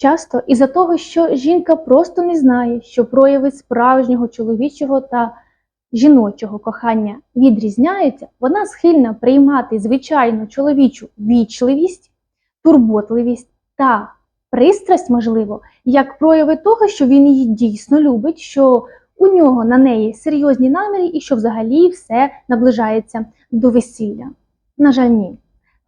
Часто із-за того, що жінка просто не знає, що прояви справжнього чоловічого та жіночого кохання відрізняються, вона схильна приймати звичайну чоловічу вічливість, турботливість та пристрасть, можливо, як прояви того, що він її дійсно любить, що у нього на неї серйозні наміри і що взагалі все наближається до весілля. На жаль, ні.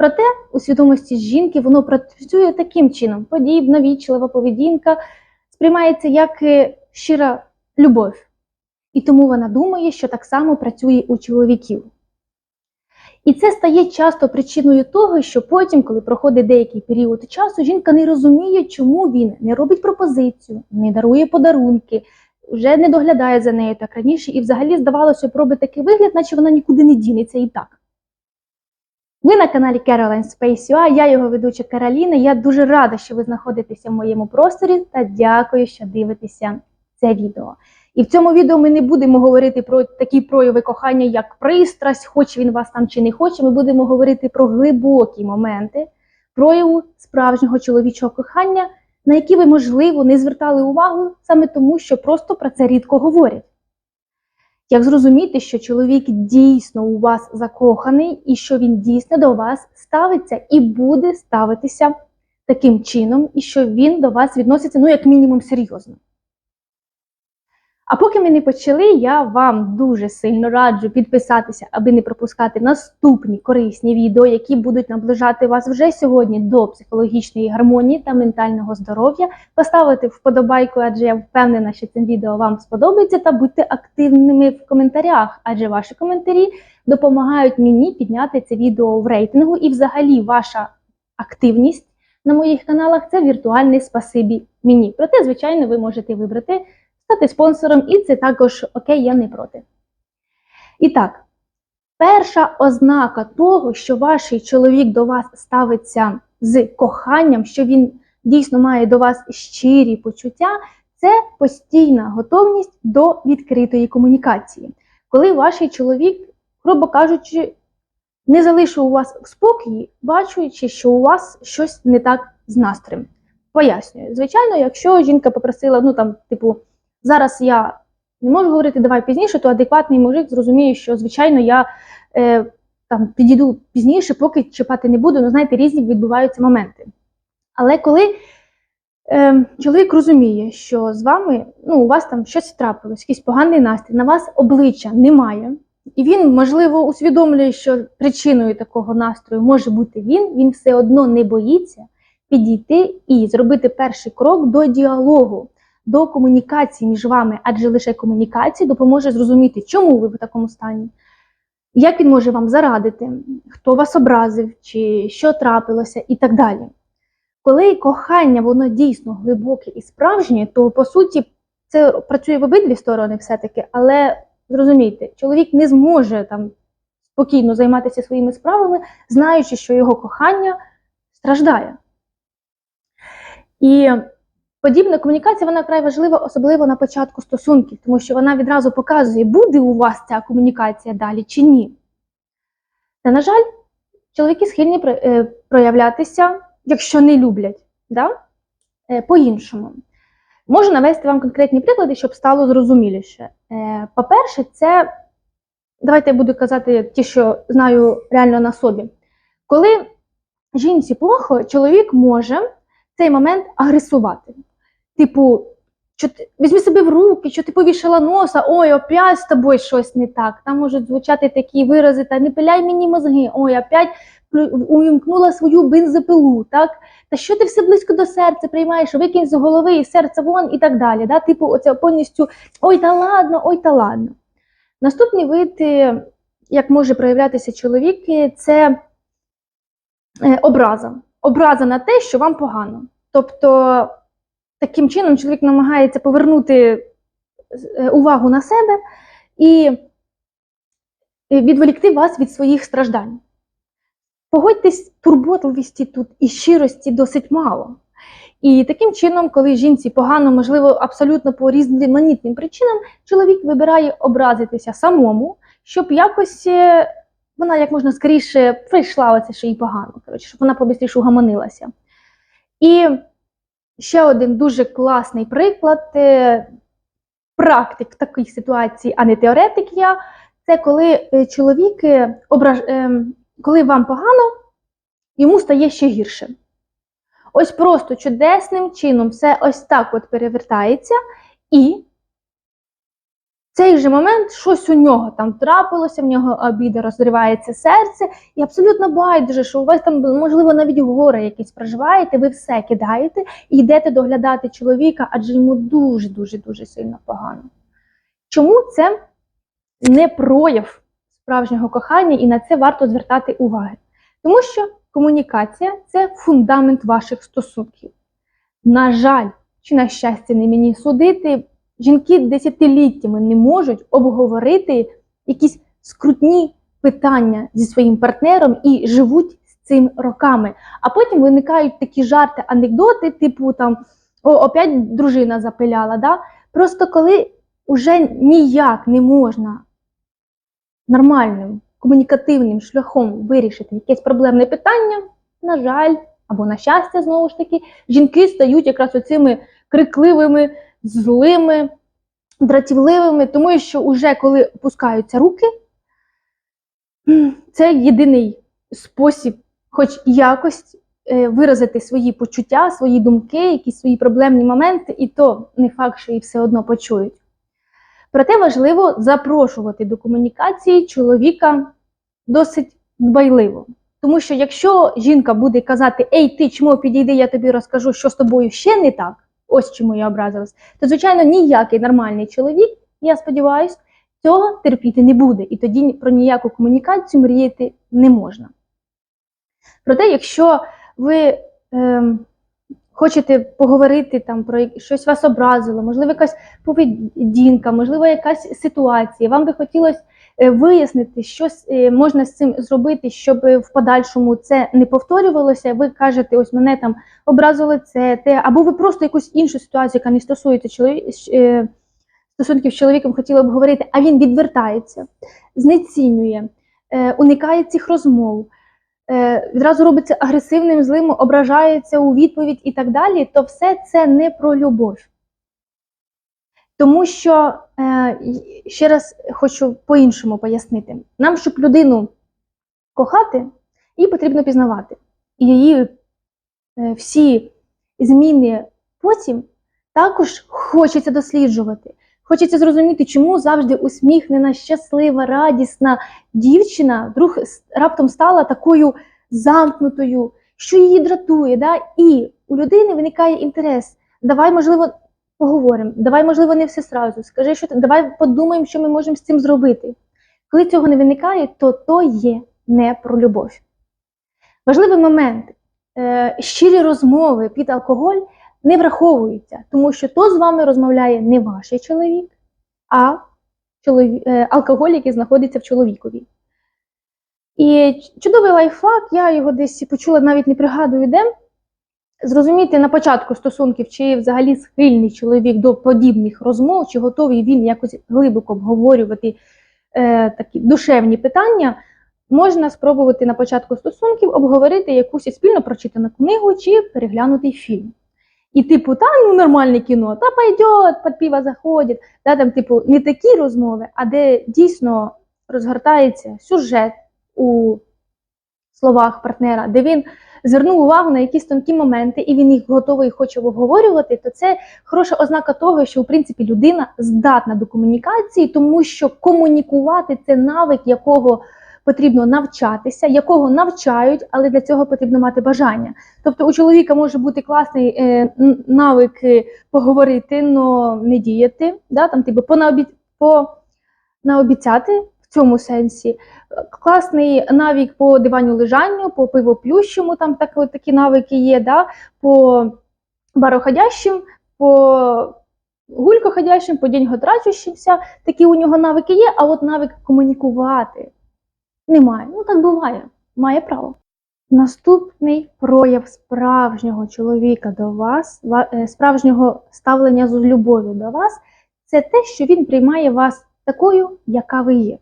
Проте у свідомості жінки воно працює таким чином: подібна, вічлива поведінка сприймається як е, щира любов. І тому вона думає, що так само працює у чоловіків. І це стає часто причиною того, що потім, коли проходить деякий період часу, жінка не розуміє, чому він не робить пропозицію, не дарує подарунки, вже не доглядає за нею так раніше, і взагалі здавалося, б, робить такий вигляд, наче вона нікуди не дінеться і так. Ви на каналі Caroline Space я його ведуча Кароліна. Я дуже рада, що ви знаходитеся в моєму просторі та дякую, що дивитеся це відео. І в цьому відео ми не будемо говорити про такі прояви кохання, як пристрасть, хоче він вас там чи не хоче. Ми будемо говорити про глибокі моменти прояву справжнього чоловічого кохання, на які ви, можливо, не звертали увагу саме тому, що просто про це рідко говорять. Як зрозуміти, що чоловік дійсно у вас закоханий і що він дійсно до вас ставиться і буде ставитися таким чином, і що він до вас відноситься, ну, як мінімум, серйозно. А поки ми не почали, я вам дуже сильно раджу підписатися, аби не пропускати наступні корисні відео, які будуть наближати вас вже сьогодні до психологічної гармонії та ментального здоров'я. Поставити вподобайку, адже я впевнена, що цим відео вам сподобається, та будьте активними в коментарях, адже ваші коментарі допомагають мені підняти це відео в рейтингу, і взагалі ваша активність на моїх каналах це віртуальне спасибі мені. Проте, звичайно, ви можете вибрати стати спонсором, і це також окей, я не проти. І так, перша ознака того, що ваш чоловік до вас ставиться з коханням, що він дійсно має до вас щирі почуття, це постійна готовність до відкритої комунікації. Коли ваш чоловік, грубо кажучи, не залишив у вас в спокої, бачучи, що у вас щось не так з настроєм. Пояснюю, звичайно, якщо жінка попросила, ну там, типу, Зараз я не можу говорити давай пізніше, то адекватний мужик зрозуміє, що, звичайно, я е, там підійду пізніше, поки чіпати не буду. Ну, знаєте, різні відбуваються моменти. Але коли е, чоловік розуміє, що з вами ну, у вас там щось трапилось, якийсь поганий настрій, на вас обличчя немає, і він, можливо, усвідомлює, що причиною такого настрою може бути він, він все одно не боїться підійти і зробити перший крок до діалогу до комунікації між вами, адже лише комунікація допоможе зрозуміти, чому ви в такому стані, як він може вам зарадити, хто вас образив, чи що трапилося, і так далі. Коли кохання, воно дійсно глибоке і справжнє, то по суті це працює в обидві сторони все-таки, але зрозумійте, чоловік не зможе там спокійно займатися своїми справами, знаючи, що його кохання страждає. І Подібна комунікація вона край важлива, особливо на початку стосунків, тому що вона відразу показує, буде у вас ця комунікація далі чи ні. Та, на жаль, чоловіки схильні е, проявлятися, якщо не люблять, да? Е, по-іншому. Можу навести вам конкретні приклади, щоб стало зрозуміліше. Е, по-перше, це, давайте я буду казати ті, що знаю реально на собі. Коли жінці плохо, чоловік може цей момент агресувати. Типу, що ти візьми себе в руки, що ти повішала носа, ой, опять з тобою щось не так. Там можуть звучати такі вирази, та не пиляй мені мозги, ой, опять увімкнула свою бензопилу, так? Та що ти все близько до серця приймаєш, викинь з голови і серце вон і так далі. Да? Типу, оце повністю ой, та ладно, ой, та ладно. Наступний вид, е, як може проявлятися чоловік, е, це е, образа. Образа на те, що вам погано. Тобто таким чином чоловік намагається повернути е, увагу на себе і відволікти вас від своїх страждань. Погодьтесь, турботливості тут і щирості досить мало. І таким чином, коли жінці погано, можливо, абсолютно по різноманітним причинам, чоловік вибирає образитися самому, щоб якось е, вона як можна скоріше прийшла оце, що їй погано, коротше, щоб вона побистріше угамонилася. І ще один дуже класний приклад е, практик в такій ситуації, а не теоретик я. Це коли е, чоловік, е, ображ... коли вам погано, йому стає ще гірше. Ось просто чудесним чином все ось так от перевертається, і цей же момент щось у нього там трапилося, в нього обіда розривається серце, і абсолютно байдуже, що у вас там, можливо, навіть горе якесь проживаєте, ви все кидаєте і йдете доглядати чоловіка, адже йому дуже-дуже дуже сильно погано. Чому це не прояв справжнього кохання, і на це варто звертати уваги? Тому що комунікація це фундамент ваших стосунків. На жаль, чи на щастя, не мені судити, жінки десятиліттями не можуть обговорити якісь скрутні питання зі своїм партнером і живуть з цим роками. А потім виникають такі жарти, анекдоти, типу там о, опять дружина запиляла. Да? Просто коли вже ніяк не можна нормальним комунікативним шляхом вирішити якесь проблемне питання, на жаль, або на щастя, знову ж таки, жінки стають якраз оцими крикливими, злими, дратівливими, тому що вже коли опускаються руки, це єдиний спосіб, хоч якось е, виразити свої почуття, свої думки, якісь свої проблемні моменти, і то не факт, що їх все одно почують. Проте важливо запрошувати до комунікації чоловіка досить дбайливо. Тому що якщо жінка буде казати Ей, ти чому підійди, я тобі розкажу, що з тобою ще не так, ось чому я образилась, то, звичайно, ніякий нормальний чоловік, я сподіваюся, цього терпіти не буде. І тоді про ніяку комунікацію мріяти не можна. Проте, якщо ви ем, хочете поговорити там про щось вас образило, можливо, якась поведінка, можливо, якась ситуація, вам би хотілося е, вияснити, що е, можна з цим зробити, щоб е, в подальшому це не повторювалося. Ви кажете, ось мене там образило це, те, або ви просто якусь іншу ситуацію, яка не стосується чолові... щ- е, стосунків з чоловіком, хотіли б говорити, а він відвертається, знецінює, е, уникає цих розмов. е, Відразу робиться агресивним, злим, ображається у відповідь і так далі, то все це не про любов. Тому що, е, ще раз хочу по-іншому пояснити: нам, щоб людину кохати, її потрібно пізнавати. І її е, всі зміни потім також хочеться досліджувати. Хочеться зрозуміти, чому завжди усміхнена, щаслива, радісна дівчина вдруг раптом стала такою замкнутою, що її дратує. Да? І у людини виникає інтерес. Давай, можливо, поговоримо, давай, можливо, не все сразу. Скажи, що давай подумаємо, що ми можемо з цим зробити. Коли цього не виникає, то то є не про любов. Важливий момент. Е, щирі розмови під алкоголь не враховуються, тому що то з вами розмовляє не ваш чоловік, а е, алкоголь, який знаходиться в чоловікові. І чудовий лайфхак, я його десь почула, навіть не пригадую де. Зрозуміти на початку стосунків, чи взагалі схильний чоловік до подібних розмов, чи готовий він якось глибоко обговорювати е, такі душевні питання, можна спробувати на початку стосунків обговорити якусь спільно прочитану книгу чи переглянутий фільм. І типу, та ну нормальне кіно, та пойдет, під пиво заходить, да, там, типу, не такі розмови, а де дійсно розгортається сюжет у словах партнера, де він звернув увагу на якісь тонкі моменти, і він їх готовий і хоче обговорювати, то це хороша ознака того, що в принципі людина здатна до комунікації, тому що комунікувати це навик, якого потрібно навчатися, якого навчають, але для цього потрібно мати бажання. Тобто у чоловіка може бути класний е, навик е, поговорити, но не діяти, да, там, типу, понаобі... в цьому сенсі. Класний навик по диваню лежанню, по пивоплющому, там так, такі навики є, да, по бароходящим, по гулькоходящим, по деньготрачущимся, такі у нього навики є, а от навик комунікувати немає. Ну так буває, має право. Наступний прояв справжнього чоловіка до вас, е, справжнього ставлення з любов'ю до вас, це те, що він приймає вас такою, яка ви є.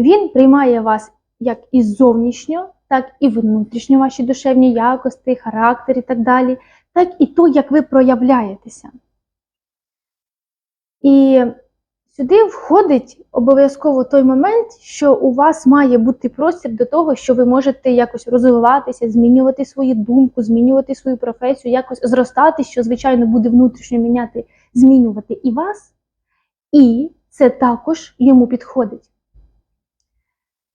Він приймає вас як і зовнішньо, так і внутрішньо ваші душевні якості, характер і так далі, так і то, як ви проявляєтеся. І сюди входить обов'язково той момент, що у вас має бути простір до того, що ви можете якось розвиватися, змінювати свою думку, змінювати свою професію, якось зростати, що, звичайно, буде внутрішньо міняти, змінювати і вас, і це також йому підходить.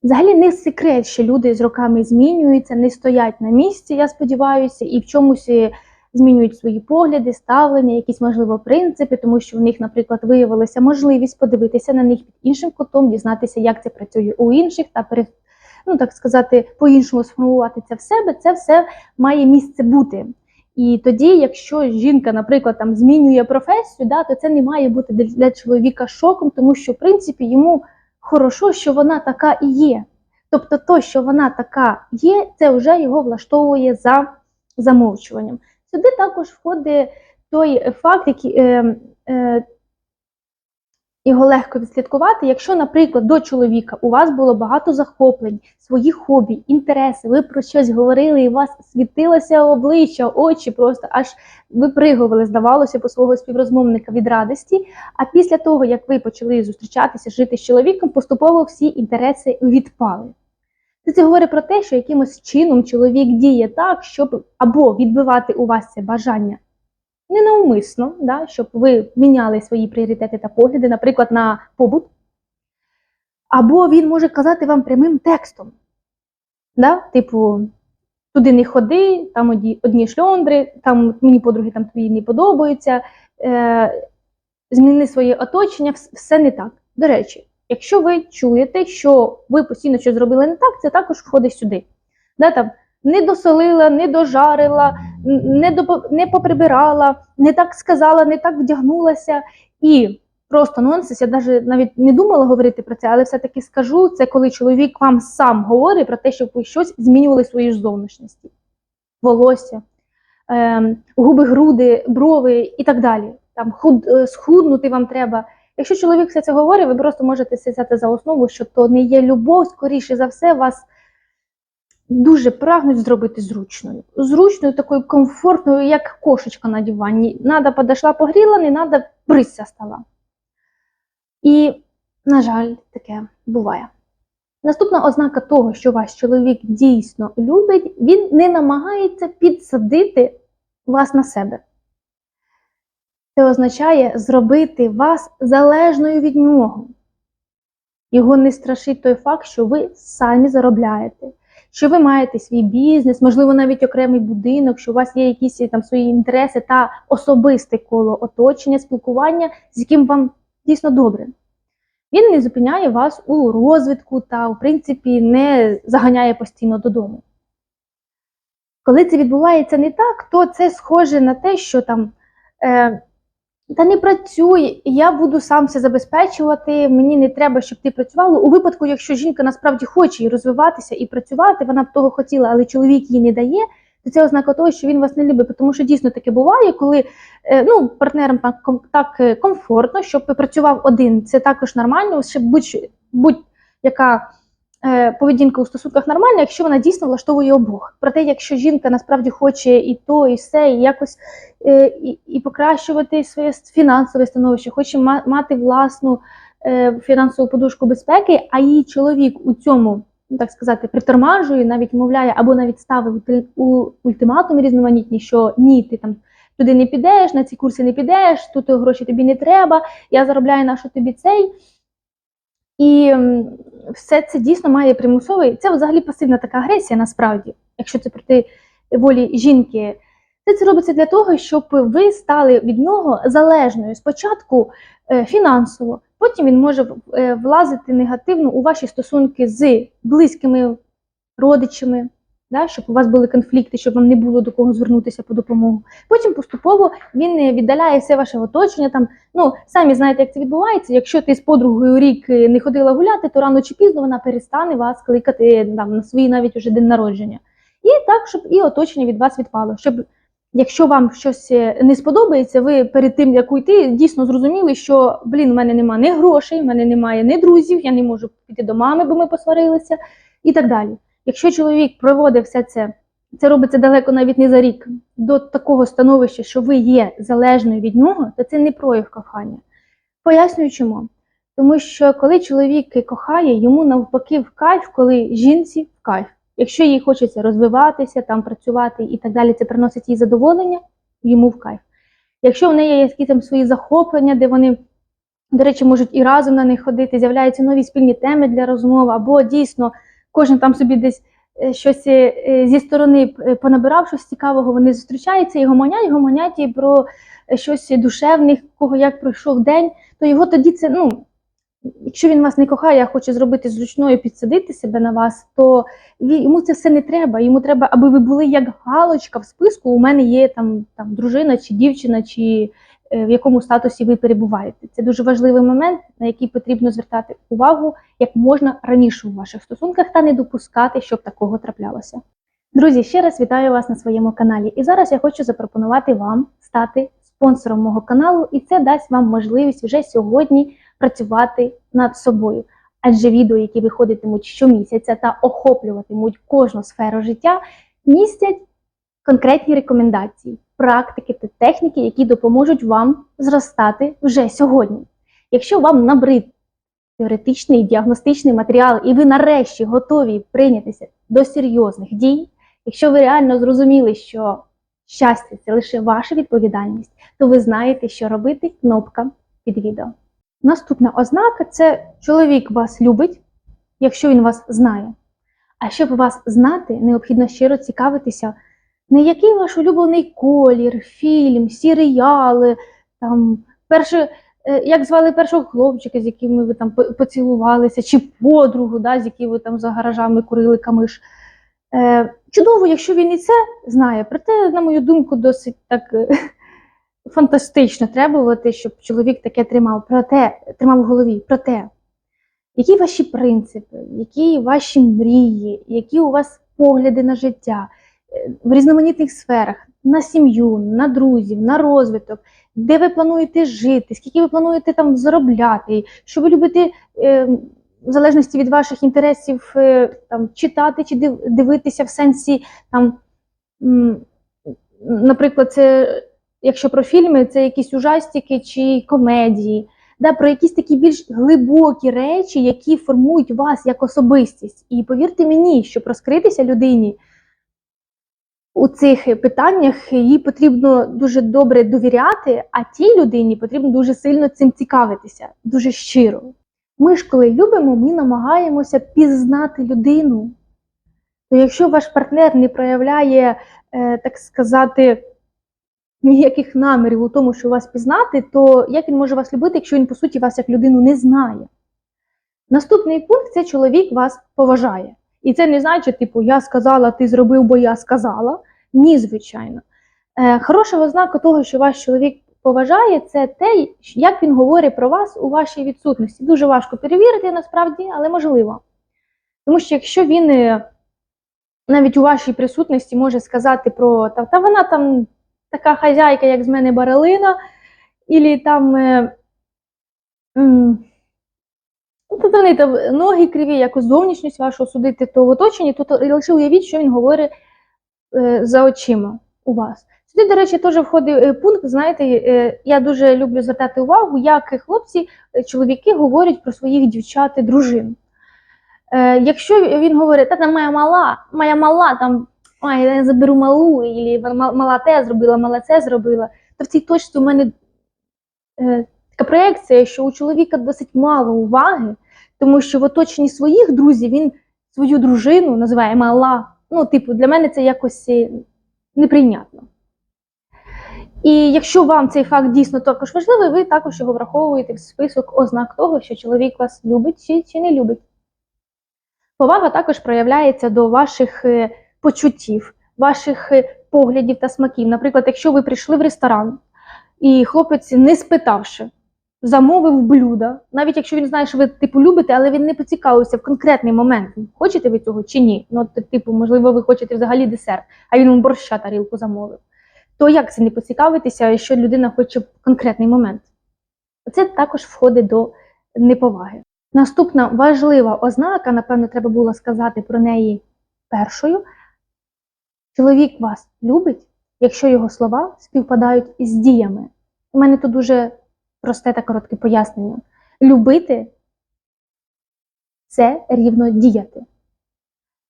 Взагалі не секрет, що люди з роками змінюються, не стоять на місці, я сподіваюся, і в чомусь е, змінюють свої погляди, ставлення, якісь, можливо, принципи, тому що в них, наприклад, виявилася можливість подивитися на них під іншим кутом, дізнатися, як це працює у інших, та пере, ну, так сказати, по-іншому сформувати це в себе, це все має місце бути. І тоді, якщо жінка, наприклад, там змінює професію, да, то це не має бути для чоловіка шоком, тому що, в принципі, йому хорошо, що вона така і є. Тобто, то, що вона така є, це вже його влаштовує за замовчуванням. Сюди також входить той факт, який е, е, його легко відслідкувати. Якщо, наприклад, до чоловіка у вас було багато захоплень, своїх хобі, інтереси, ви про щось говорили, і у вас світилося обличчя, очі просто аж випригували, здавалося, по свого співрозмовника від радості. А після того, як ви почали зустрічатися, жити з чоловіком, поступово всі інтереси відпали. Це говорить про те, що якимось чином чоловік діє так, щоб або відбивати у вас це бажання ненавмисно, да, щоб ви міняли свої пріоритети та погляди, наприклад, на побут, або він може казати вам прямим текстом. Да? Типу, туди не ходи, там одні, одні шльондри, там мені подруги там твої не подобаються, е, зміни своє оточення, все не так. До речі, якщо ви чуєте, що ви постійно щось зробили не так, це також входить сюди. Да, там, не досолила, не дожарила, не доп... не поприбирала, не так сказала, не так вдягнулася. І просто нонсенс, я навіть навіть не думала говорити про це, але все-таки скажу, це коли чоловік вам сам говорить про те, щоб ви щось змінювали свої зовнішності, волосся, е, губи, груди, брови і так далі. Там худ, е, схуднути вам треба. Якщо чоловік все це говорить, ви просто можете взяти за основу, що то не є любов, скоріше за все, вас дуже прагнуть зробити зручною. Зручною, такою комфортною, як кошечка на дивані. Надо подошла, погріла, не надо брися стала. І, на жаль, таке буває. Наступна ознака того, що ваш чоловік дійсно любить, він не намагається підсадити вас на себе. Це означає зробити вас залежною від нього. Його не страшить той факт, що ви самі заробляєте, що ви маєте свій бізнес, можливо, навіть окремий будинок, що у вас є якісь там свої інтереси та особисте коло оточення, спілкування, з яким вам дійсно добре. Він не зупиняє вас у розвитку та, в принципі, не заганяє постійно додому. Коли це відбувається не так, то це схоже на те, що там. Е, та не працюй, я буду сам все забезпечувати. Мені не треба, щоб ти працювала. У випадку, якщо жінка насправді хоче і розвиватися і працювати, вона б того хотіла, але чоловік їй не дає. То це ознака того, що він вас не любить, тому що дійсно таке буває, коли е, ну, партнерам так, так е, комфортно, щоб працював один. Це також нормально, щоб будь-яка Е, поведінка у стосунках нормальна, якщо вона дійсно влаштовує обох. Проте, якщо жінка насправді хоче і то, і все, і якось е, і, і покращувати своє фінансове становище, хоче мати власну е, фінансову подушку безпеки, а її чоловік у цьому, ну, так сказати, притормажує, навіть мовляє, або навіть ставив у ультиматум різноманітні, що ні, ти там. Туди не підеш, на ці курси не підеш, тут гроші тобі не треба, я заробляю на що тобі цей. І все це дійсно має примусовий. Це взагалі пасивна така агресія, насправді, якщо це проти волі жінки. Це це робиться для того, щоб ви стали від нього залежною спочатку е, фінансово, потім він може е, влазити негативно у ваші стосунки з близькими родичами, да, щоб у вас були конфлікти, щоб вам не було до кого звернутися по допомогу. Потім поступово він віддаляє все ваше оточення. Там, ну, Самі знаєте, як це відбувається. Якщо ти з подругою рік не ходила гуляти, то рано чи пізно вона перестане вас кликати там, на свій навіть уже день народження. І так, щоб і оточення від вас відпало. Щоб Якщо вам щось не сподобається, ви перед тим, як уйти, дійсно зрозуміли, що блін, в мене немає ні грошей, в мене немає ні друзів, я не можу піти до мами, бо ми посварилися, і так далі. Якщо чоловік проводить все це це робиться далеко навіть не за рік, до такого становища, що ви є залежною від нього, то це не прояв кохання. Пояснюю чому. Тому що коли чоловік кохає, йому навпаки в кайф, коли жінці в кайф. Якщо їй хочеться розвиватися, там працювати і так далі, це приносить їй задоволення, йому в кайф. Якщо в неї є якісь там свої захоплення, де вони, до речі, можуть і разом на них ходити, з'являються нові спільні теми для розмов, або дійсно кожен там собі десь е, щось е, зі сторони е, понабирав щось цікавого, вони зустрічаються і гомонять, гомонять і про е, щось душевне, кого як пройшов день, то його тоді це, ну, якщо він вас не кохає, а хоче зробити зручною, підсадити себе на вас, то йому це все не треба. Йому треба, аби ви були як галочка в списку. У мене є там, там дружина чи дівчина, чи е, в якому статусі ви перебуваєте. Це дуже важливий момент, на який потрібно звертати увагу як можна раніше у ваших стосунках та не допускати, щоб такого траплялося. Друзі, ще раз вітаю вас на своєму каналі. І зараз я хочу запропонувати вам стати спонсором мого каналу, і це дасть вам можливість вже сьогодні працювати над собою. Адже відео, які виходитимуть щомісяця та охоплюватимуть кожну сферу життя, містять конкретні рекомендації, практики та техніки, які допоможуть вам зростати вже сьогодні. Якщо вам набрид теоретичний діагностичний матеріал, і ви нарешті готові прийнятися до серйозних дій, якщо ви реально зрозуміли, що щастя це лише ваша відповідальність, то ви знаєте, що робити кнопка під відео. Наступна ознака це чоловік вас любить, якщо він вас знає. А щоб вас знати, необхідно щиро цікавитися, не який ваш улюблений колір, фільм, серіали, там, перше, е, як звали першого хлопчика, з яким ви там поцілувалися, чи подругу, да, з якою ви там за гаражами курили камиш. Е, чудово, якщо він і це знає, проте, на мою думку, досить так е, фантастично требувати, щоб чоловік таке тримав. Проте, тримав в голові. Проте, які ваші принципи, які ваші мрії, які у вас погляди на життя в різноманітних сферах, на сім'ю, на друзів, на розвиток, де ви плануєте жити, скільки ви плануєте там заробляти, що ви любите. е, в залежності від ваших інтересів е, там, читати чи див- дивитися в сенсі, там, наприклад, це, якщо про фільми, це якісь ужастики чи комедії, да, про якісь такі більш глибокі речі, які формують вас як особистість. І повірте мені, щоб розкритися людині у цих питаннях, їй потрібно дуже добре довіряти, а тій людині потрібно дуже сильно цим цікавитися, дуже щиро. Ми ж коли любимо, ми намагаємося пізнати людину. То якщо ваш партнер не проявляє, е, так сказати, ніяких намірів у тому, що вас пізнати, то як він може вас любити, якщо він, по суті, вас як людину не знає? Наступний пункт це чоловік вас поважає. І це не значить, типу, я сказала, ти зробив, бо я сказала. Ні, звичайно. Е, хороша ознака того, що ваш чоловік поважає, це те, як він говорить про вас у вашій відсутності. Дуже важко перевірити насправді, але можливо. Тому що якщо він е, навіть у вашій присутності може сказати про та, та вона там така хазяйка, як з мене баралина, і там. Е, Ну, Тобто вони там ноги криві, якось зовнішність вашу судити, то в оточенні, то, то лише уявіть, що він говорить е, за очима у вас. Сюди, до речі, теж входить е, пункт. Знаєте, е, я дуже люблю звертати увагу, як хлопці, е, чоловіки говорять про своїх дівчат і дружин. Е, якщо він говорить, та там моя мала, моя мала, там, ой, я заберу малу, або мала те зробила, мала це зробила, то в цій точці у мене е, така проекція, що у чоловіка досить мало уваги, тому що в оточенні своїх друзів він свою дружину називає мала. Ну, типу, для мене це якось е, неприйнятно. І якщо вам цей факт дійсно також важливий, ви також його враховуєте в список ознак того, що чоловік вас любить чи, чи не любить. Повага також проявляється до ваших е, почуттів, ваших е, поглядів та смаків. Наприклад, якщо ви прийшли в ресторан, і хлопець, не спитавши, замовив блюдо, навіть якщо він знає, що ви типу любите, але він не поцікавився в конкретний момент, хочете ви цього чи ні. Ну, типу, можливо, ви хочете взагалі десерт, а він борща тарілку замовив. То як це не поцікавитися, якщо людина хоче в конкретний момент? Це також входить до неповаги. Наступна важлива ознака, напевно, треба було сказати про неї першою, Чоловік вас любить, якщо його слова співпадають із діями. У мене тут дуже просте та коротке пояснення. Любити це рівно діяти.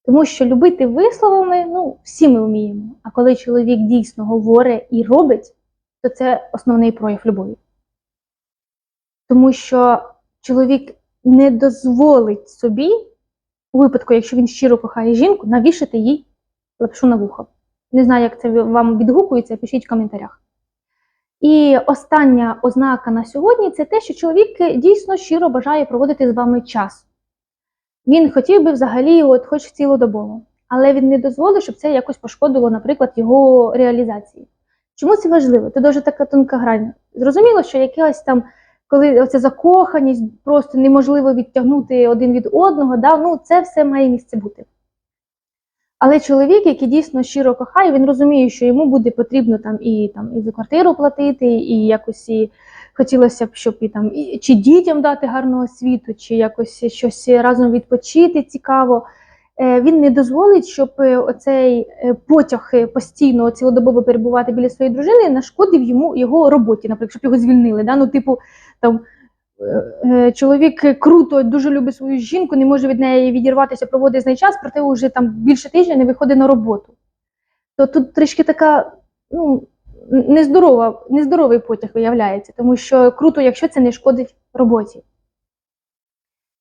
Тому що любити висловами, ну, всі ми вміємо. А коли чоловік дійсно говорить і робить, то це основний прояв любові. Тому що чоловік не дозволить собі, у випадку, якщо він щиро кохає жінку, навішати їй лапшу на вухо. Не знаю, як це вам відгукується, пишіть в коментарях. І остання ознака на сьогодні це те, що чоловік дійсно щиро бажає проводити з вами час. Він хотів би взагалі, от хоч цілодобово, але він не дозволить, щоб це якось пошкодило, наприклад, його реалізації. Чому це важливо? Це дуже така тонка грань. Зрозуміло, що якась там, коли оця закоханість просто неможливо відтягнути один від одного, да? ну це все має місце бути. Але чоловік, який дійсно щиро кохає, він розуміє, що йому буде потрібно там і там і за квартиру платити, і якось і хотілося б, щоб і там і, чи дітям дати гарного освіту, чи якось щось разом відпочити цікаво. Е, Він не дозволить, щоб е, оцей е, потяг постійно цілодобово перебувати біля своєї дружини нашкодив йому його роботі, наприклад, щоб його звільнили. Да? Ну, типу, там чоловік круто дуже любить свою жінку, не може від неї відірватися, проводить з нею час, проте вже там більше тижня не виходить на роботу. То тут трішки така ну, нездорова, нездоровий потяг виявляється, тому що круто, якщо це не шкодить роботі.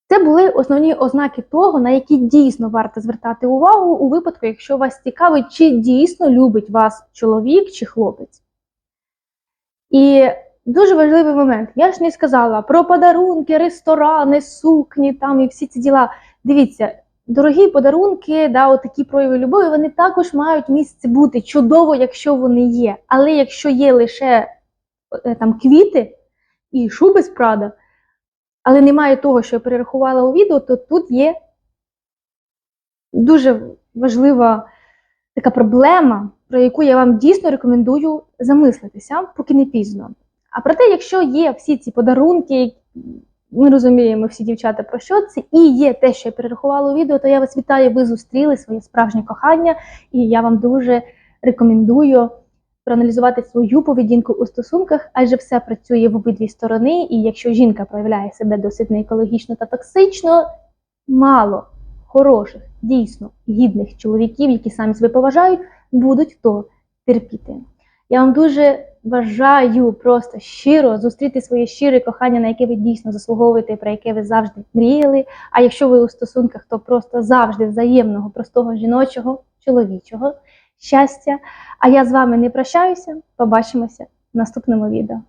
Це були основні ознаки того, на які дійсно варто звертати увагу у випадку, якщо вас цікавить, чи дійсно любить вас чоловік чи хлопець. І дуже важливий момент. Я ж не сказала про подарунки, ресторани, сукні там і всі ці діла. Дивіться, дорогі подарунки, да, от такі прояви любові, вони також мають місце бути чудово, якщо вони є. Але якщо є лише е, там квіти і шуби з Прада, але немає того, що я перерахувала у відео, то тут є дуже важлива така проблема, про яку я вам дійсно рекомендую замислитися, поки не пізно. А проте, якщо є всі ці подарунки, ми розуміємо всі дівчата про що це, і є те, що я перерахувала у відео, то я вас вітаю, ви зустріли своє справжнє кохання, і я вам дуже рекомендую проаналізувати свою поведінку у стосунках, адже все працює в обидві сторони, і якщо жінка проявляє себе досить неекологічно та токсично, мало хороших, дійсно гідних чоловіків, які самі себе поважають, будуть то терпіти. Я вам дуже бажаю просто щиро зустріти своє щире кохання, на яке ви дійсно заслуговуєте, про яке ви завжди мріяли. А якщо ви у стосунках, то просто завжди взаємного, простого жіночого, чоловічого щастя. А я з вами не прощаюся. Побачимося в наступному відео.